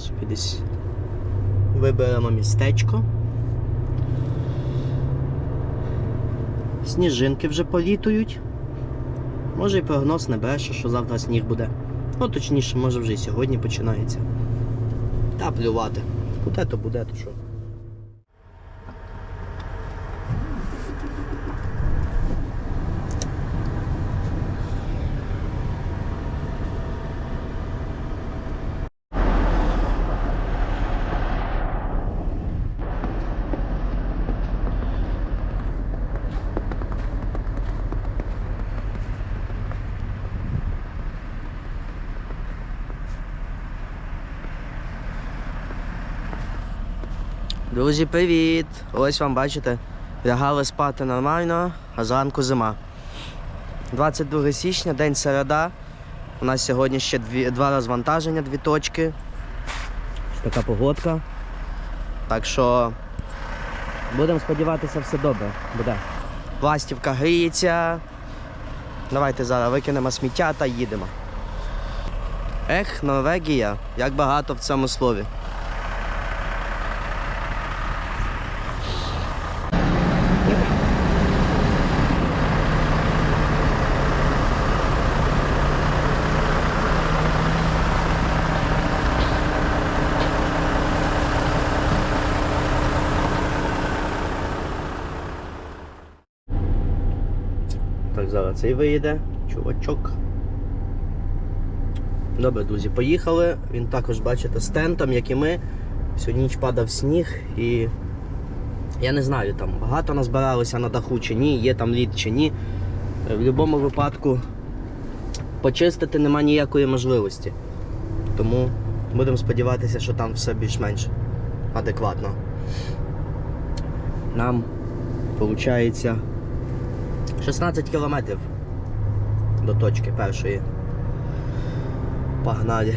Собі десь виберемо містечко. Сніжинки вже політують. Може і прогноз не бреше, що завтра сніг буде. Ну, точніше, може вже і сьогодні починається. Та плювати. Буде то буде, то що. Друзі, привіт! Ось вам бачите, лягали спати нормально, а зранку зима. 22 січня, день середа. У нас сьогодні ще дві, два розвантаження, дві точки. Така погодка. Так що будемо сподіватися, все добре буде. Пластівка гріється. Давайте зараз викинемо сміття та їдемо. Ех, Норвегія, як багато в цьому слові. Зараз цей виїде, чувачок. Добре, друзі, поїхали. Він також, бачите, з тентом, як і ми. Всю ніч падав сніг і я не знаю, там багато назбиралося на даху чи ні, є там лід чи ні. В будь-якому випадку почистити нема ніякої можливості. Тому будемо сподіватися, що там все більш-менш адекватно. Нам виходить 16 кілометрів до точки першої. Погнали.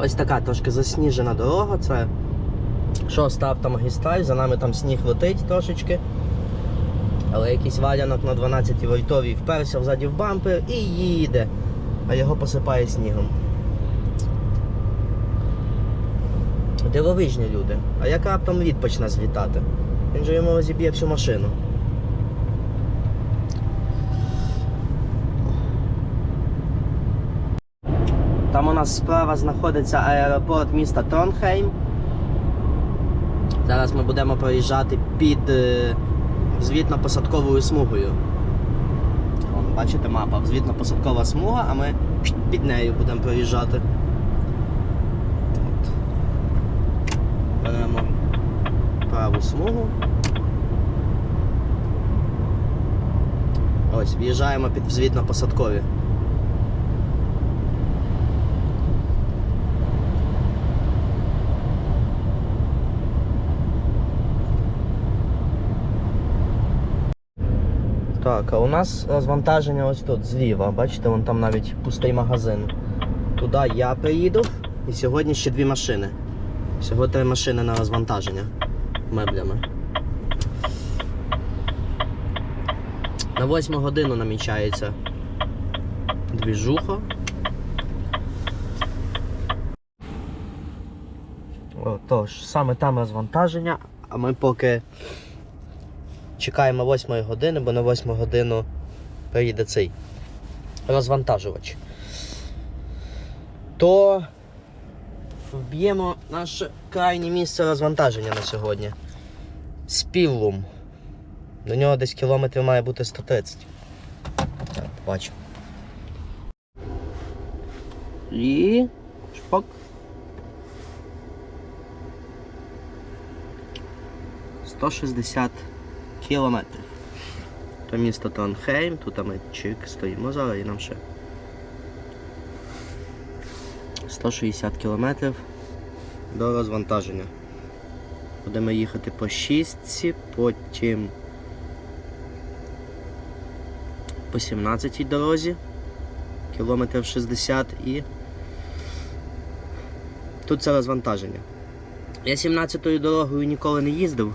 Ось така трошки засніжена дорога. Це шоста автомагістраль, за нами там сніг летить трошечки. Але якийсь валянок на 12 вольтовій вперся взаді в бампер і їде, а його посипає снігом. Дивовижні люди. А як раптом лід почне злітати? Він же йому розіб'є всю машину. Там у нас справа знаходиться аеропорт міста Тронхейм. Зараз ми будемо проїжджати під е, взвітно-посадковою смугою. Бачите мапа, взвітно-посадкова смуга, а ми під нею будемо проїжджати. Беремо праву смугу. Ось, в'їжджаємо під взвітно-посадкові. Так, а у нас розвантаження ось тут зліва. Бачите, вон там навіть пустий магазин. Туди я приїду і сьогодні ще дві машини. Всього три машини на розвантаження меблями. На восьму годину намічається двіжуха. О, тож, саме там розвантаження, а ми поки чекаємо 8 години, бо на 8 годину приїде цей розвантажувач. То вб'ємо наше крайнє місце розвантаження на сьогодні. Співлум. До нього десь кілометрів має бути 130. Так, бачу. І шпак. Сто шістдесят кілометрів. То місто Тронхейм, тут ми чик стоїмо зараз і нам ще 160 кілометрів до розвантаження. Будемо їхати по шістці, потім по 17 дорозі, кілометрів 60 і тут це розвантаження. Я 17-ю дорогою ніколи не їздив.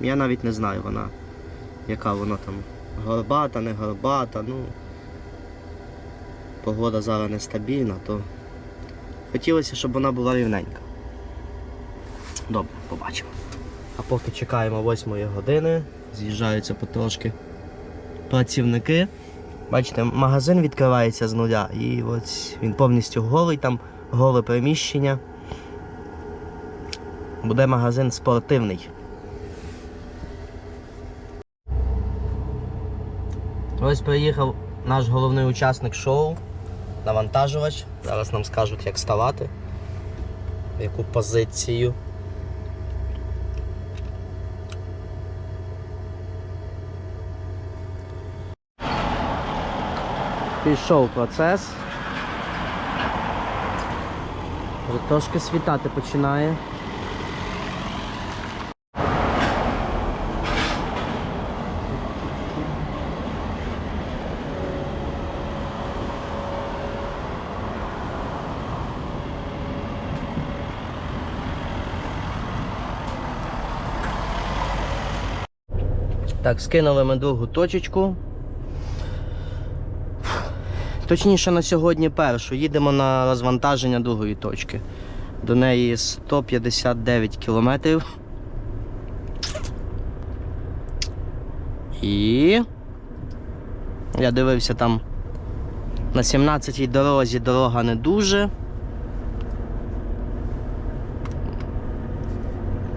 Я навіть не знаю вона, яка вона там горбата, не горбата, ну. Погода зараз нестабільна, то хотілося, щоб вона була рівненька. Добре, побачимо. А поки чекаємо 8 години, з'їжджаються потрошки працівники. Бачите, магазин відкривається з нуля і ось він повністю голий, там голе приміщення. Буде магазин спортивний. Ось приїхав наш головний учасник шоу, навантажувач. Зараз нам скажуть, як ставати, в яку позицію. Пішов процес. Вже Трошки світати починає. Так, скинули ми другу точечку. Точніше на сьогодні першу. Їдемо на розвантаження другої точки. До неї 159 кілометрів. І я дивився там на 17-й дорозі дорога не дуже.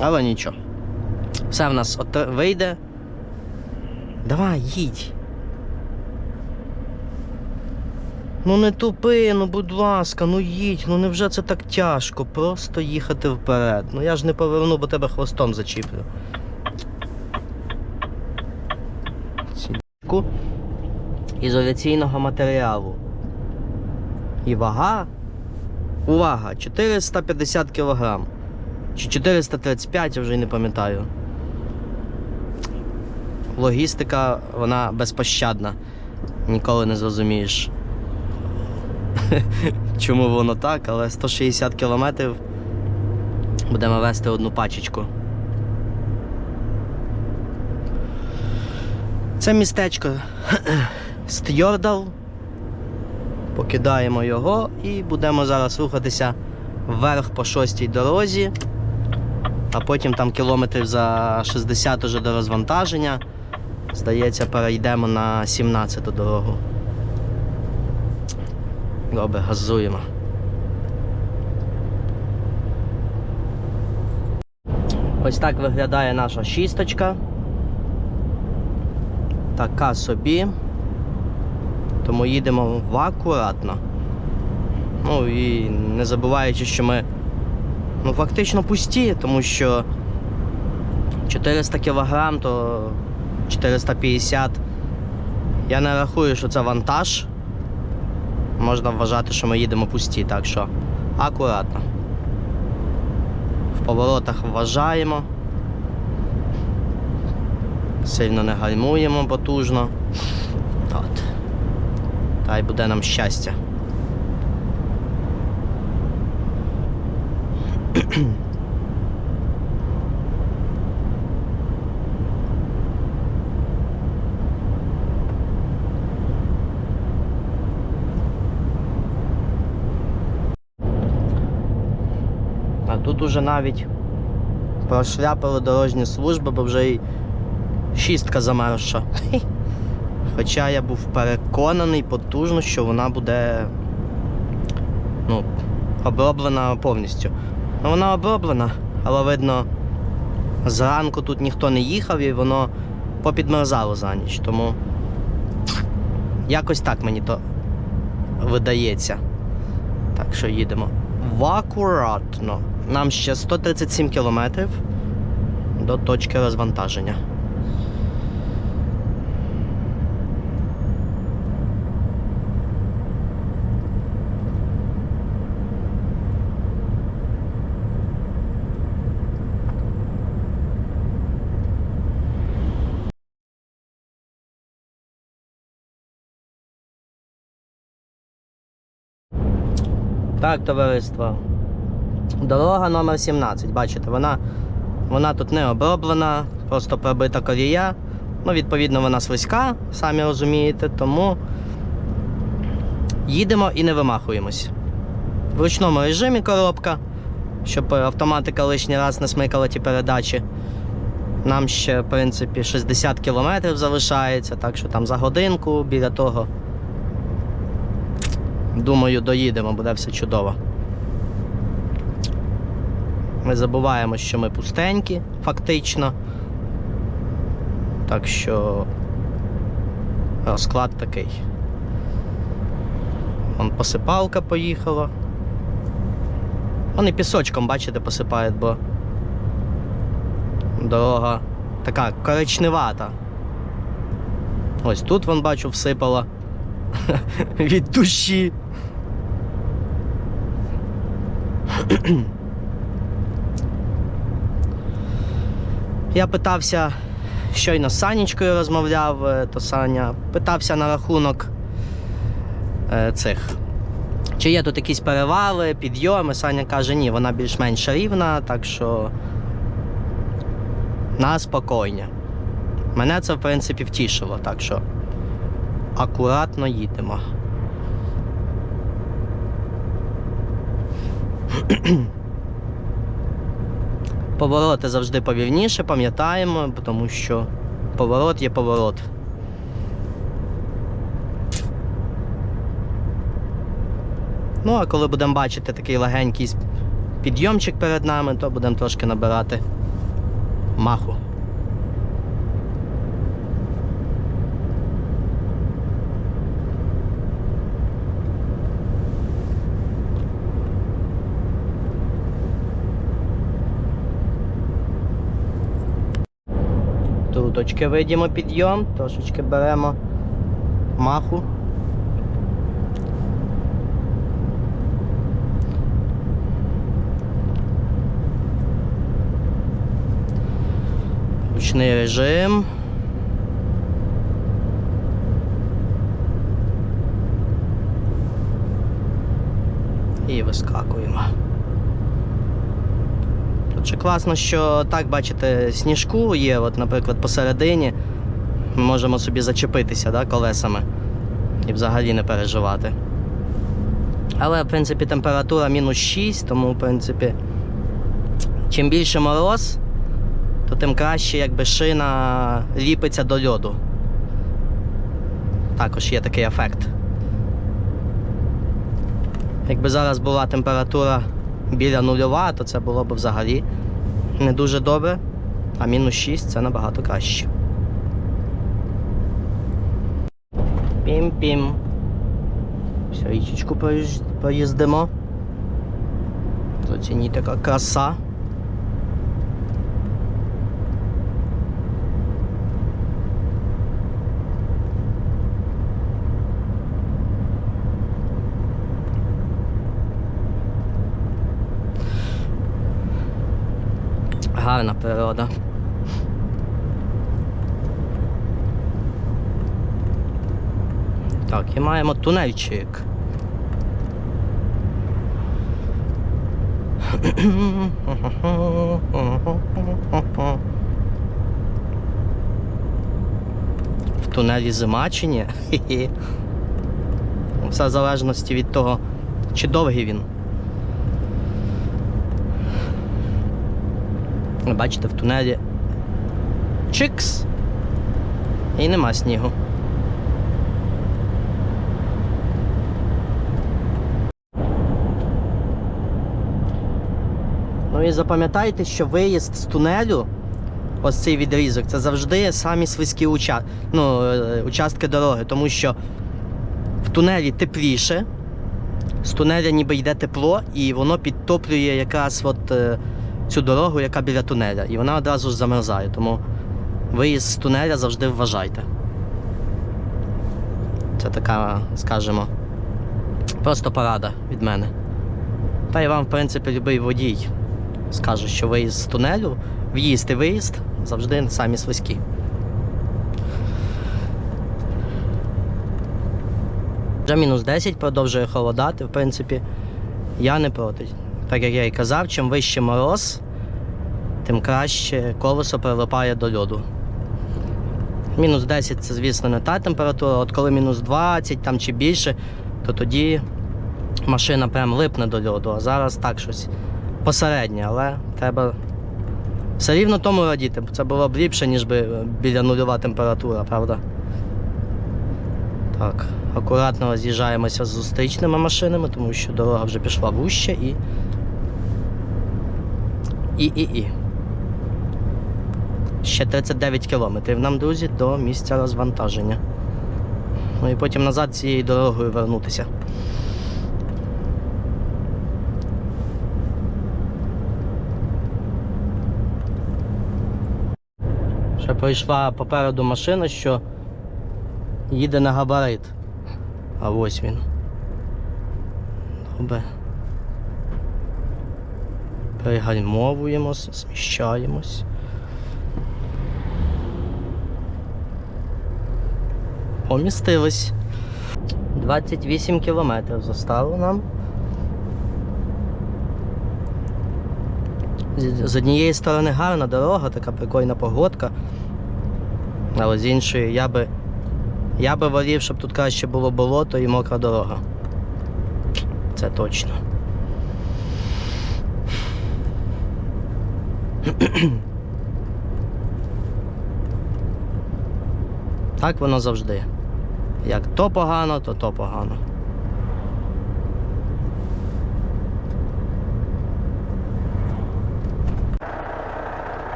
Але нічого. Все в нас вийде. Давай, їдь. Ну не тупи, ну будь ласка, ну їдь, ну невже це так тяжко? Просто їхати вперед. Ну я ж не поверну, бо тебе хвостом зачіплю. Сідку ізоляційного матеріалу. І вага. Увага! 450 кг. Чи 435, я вже й не пам'ятаю. Логістика, вона безпощадна. Ніколи не зрозумієш. Чому воно так, але 160 кілометрів будемо вести одну пачечку. Це містечко Стьордал. Покидаємо його і будемо зараз рухатися вверх по шостій дорозі, а потім там кілометрів за 60 уже до розвантаження. Здається, перейдемо на 17-ту дорогу. Добре, газуємо. Ось так виглядає наша шісточка. Така собі. Тому їдемо в акуратно. Ну і не забуваючи, що ми ну, фактично пусті, тому що 400 кг, то 450. Я не рахую, що це вантаж можна вважати, що ми їдемо пусті, так що акуратно. В поворотах вважаємо. Сильно не гальмуємо потужно. От. Та й буде нам щастя. Тут уже навіть прошляпили дорожні служби, бо вже й шістка замерзша. Хоча я був переконаний потужно, що вона буде ну, оброблена повністю. Ну, вона оброблена, але видно, зранку тут ніхто не їхав і воно попідмерзало за ніч. Тому якось так мені то видається. Так що їдемо в акуратно. Нам ще 137 кілометрів до точки розвантаження. Так, товариство. Дорога номер 17, бачите, вона, вона тут не оброблена, просто пробита колія. Ну, відповідно, вона слизька, самі розумієте, тому їдемо і не вимахуємось. В ручному режимі коробка, щоб автоматика лишній раз не смикала ті передачі. Нам ще, в принципі, 60 кілометрів залишається, так що там за годинку біля того. Думаю, доїдемо, буде все чудово. Ми забуваємо, що ми пустенькі, фактично. Так що розклад такий. Вон посипалка поїхала. Вони пісочком, бачите, посипають, бо дорога така коричневата. Ось тут вон бачу всипала від душі. Я питався, щойно з Санічкою розмовляв, е, то Саня питався на рахунок е, цих. Чи є тут якісь перевали, підйоми? Саня каже, ні, вона більш-менш рівна, так що на спокійні. Мене це, в принципі, втішило, так що акуратно їдемо. Повороти завжди повільніше, пам'ятаємо, тому що поворот є поворот. Ну, а коли будемо бачити такий легенький підйомчик перед нами, то будемо трошки набирати маху. Туточки видимо підйом, трошечки беремо маху. Ручний режим. І вискакуємо. Ще класно, що так, бачите, сніжку є, от, наприклад, посередині. Ми можемо собі зачепитися да, колесами і взагалі не переживати. Але, в принципі, температура мінус 6, тому, в принципі, чим більше мороз, то тим краще, якби шина ліпиться до льоду. Також є такий ефект. Якби зараз була температура біля нульова, то це було б взагалі не дуже добре. А мінус 6 це набагато краще. Пім-пім. Все, річечку проїздимо. Зацініть така краса. Гарна природа. Так, і маємо тунельчик. В тунелі зима? Все залежності від того, чи довгий він. Бачите, в тунелі чикс і нема снігу. Ну і запам'ятайте, що виїзд з тунелю, ось цей відрізок, це завжди самі слизькі уча... ну, е, участки дороги, тому що в тунелі тепліше, з тунеля ніби йде тепло, і воно підтоплює якраз от, е, цю дорогу, яка біля тунеля, і вона одразу ж замерзає. Тому виїзд з тунеля завжди вважайте. Це така, скажімо, просто порада від мене. Та й вам, в принципі, любий водій скаже, що виїзд з тунелю, в'їзд і виїзд завжди самі слизькі. Вже мінус 10 продовжує холодати, в принципі, я не проти. Так як я і казав, чим вище мороз, тим краще колесо прилипає до льоду. Мінус 10 це, звісно, не та температура. От коли мінус 20 там чи більше, то тоді машина прям липне до льоду. А зараз так щось посереднє, але треба все рівно тому радіти. бо Це було б ліпше, ніж би біля нульова температура, правда? Так, акуратно роз'їжджаємося з зустрічними машинами, тому що дорога вже пішла вужче і. І, і, і. Ще 39 кілометрів нам, друзі, до місця розвантаження. Ну і потім назад цією дорогою вернутися. Ще прийшла попереду машина, що їде на габарит. А ось він. Добре. Пригальмовуємось, зміщаємось. Помістились. 28 кілометрів зостало нам. З однієї сторони гарна дорога, така прикольна погодка. Але з іншої я би. Я би волів, щоб тут краще було болото і мокра дорога. Це точно. Так воно завжди. Як то погано, то то погано.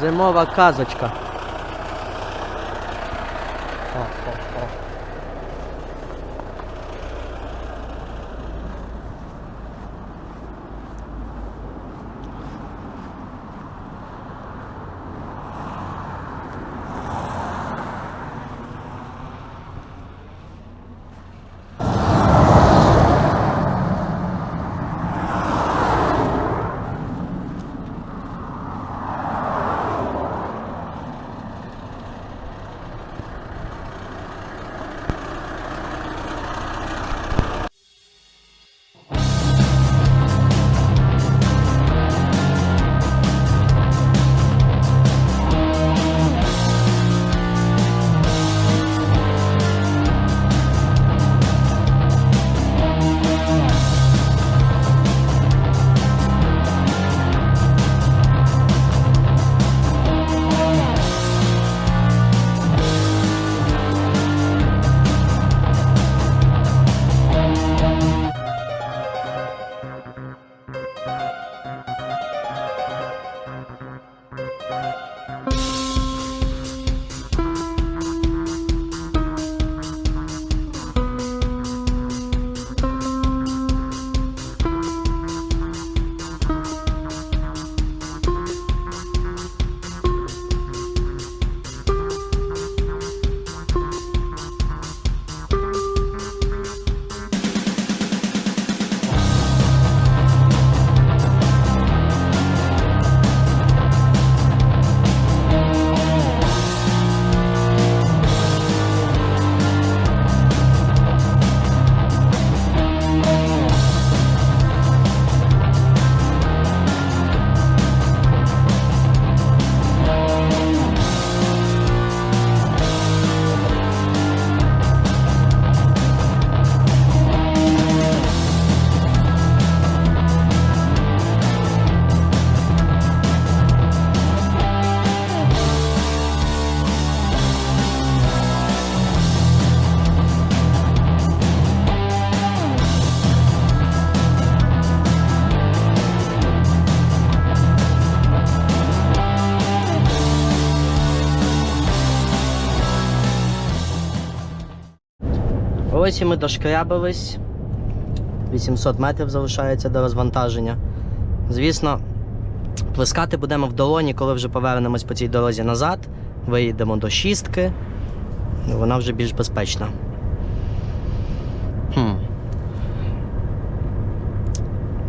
Зимова казочка. О-о-о. Ось і ми дошкрябились. 800 метрів залишається до розвантаження. Звісно, плескати будемо в долоні, коли вже повернемось по цій дорозі назад. Виїдемо до шістки. і Вона вже більш безпечна. Хм.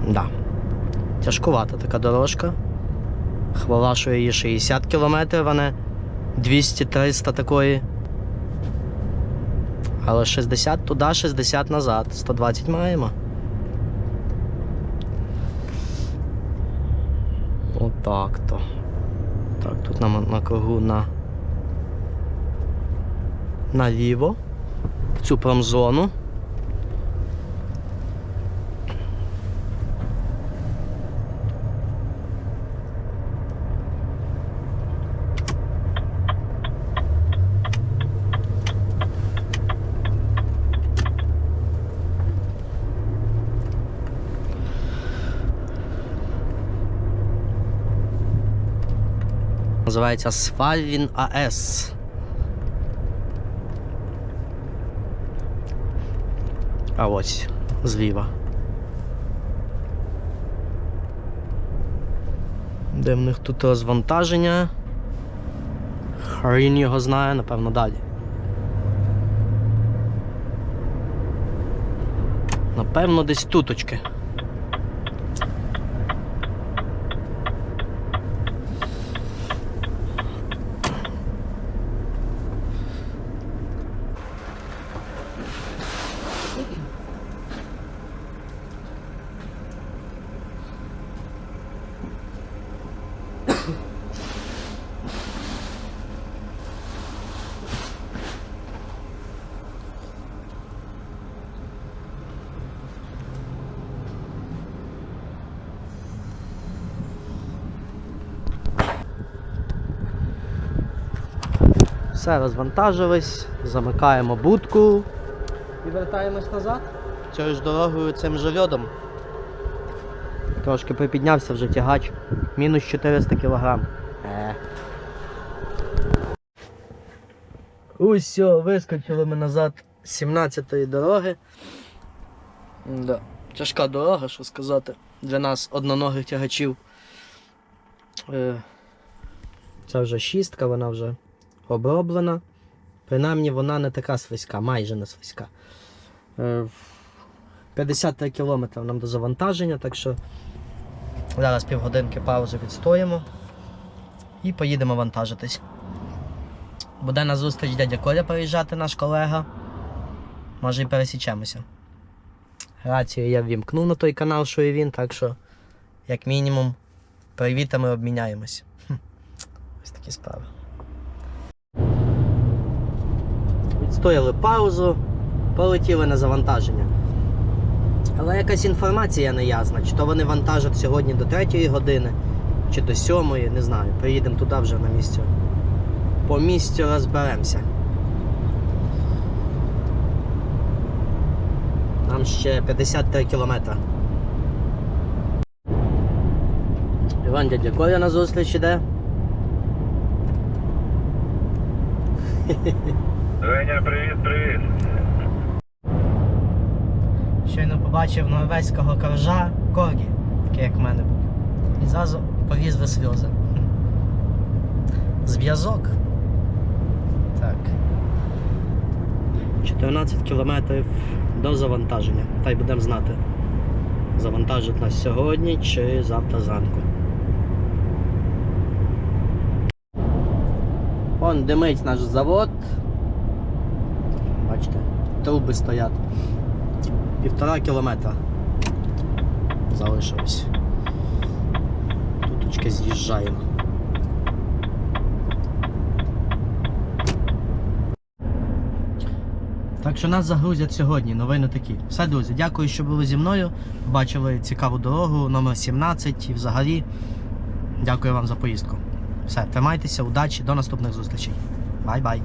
Да. Тяжкувата така дорожка. Хвала, що її 60 кілометрів, а не 200-300 такої. Але 60 туди, 60 назад. 120 маємо. Отак то. Так, тут нам на кругу на наліво, в цю промзону. Називається Свальвін АЕС. А ось зліва. Де в них тут розвантаження? Хрін його знає, напевно, далі. Напевно, десь туточки. Все, розвантажились, замикаємо будку і вертаємось назад. Цією ж дорогою цим же льодом. Трошки припіднявся вже тягач. Мінус 400 кг. Е. Усьо, вискочили ми назад з 17-ї дороги. Да. Тяжка дорога, що сказати, для нас одноногих тягачів. Е, Це вже шістка, вона вже оброблена. Принаймні вона не така слизька, майже не слизька. Е, 53 кілометри нам до завантаження, так що зараз півгодинки паузи відстоїмо і поїдемо вантажитись. Буде на зустріч дядя Коля приїжджати, наш колега. Може і пересічемося. Рацію я ввімкнув на той канал, що і він, так що, як мінімум, привітами обміняємось. Хм. Ось такі справи. Відстояли паузу, полетіли на завантаження. Але якась інформація неясна, чи то вони вантажать сьогодні до 3 години, чи до 7, не знаю. Приїдемо туди вже на місце. По місцю розберемося. Нам ще 53 кілометри. Іван дядя Коля на зустріч іде. Женя, привіт, привіт. Щойно побачив норвезького коржа Коргі, такий як в мене був. І зразу повізли сльози. Зв'язок. Так. 14 кілометрів до завантаження. Та й будемо знати. Завантажить нас сьогодні чи завтра зранку. Вон димить наш завод. Бачите, труби стоять. Півтора кілометра залишилось. Туточки з'їжджаємо. Так що нас загрузять сьогодні, новини такі. Все, друзі, дякую, що були зі мною. Бачили цікаву дорогу, номер 17 і взагалі. Дякую вам за поїздку. Все, тримайтеся, удачі, до наступних зустрічей. Бай-бай.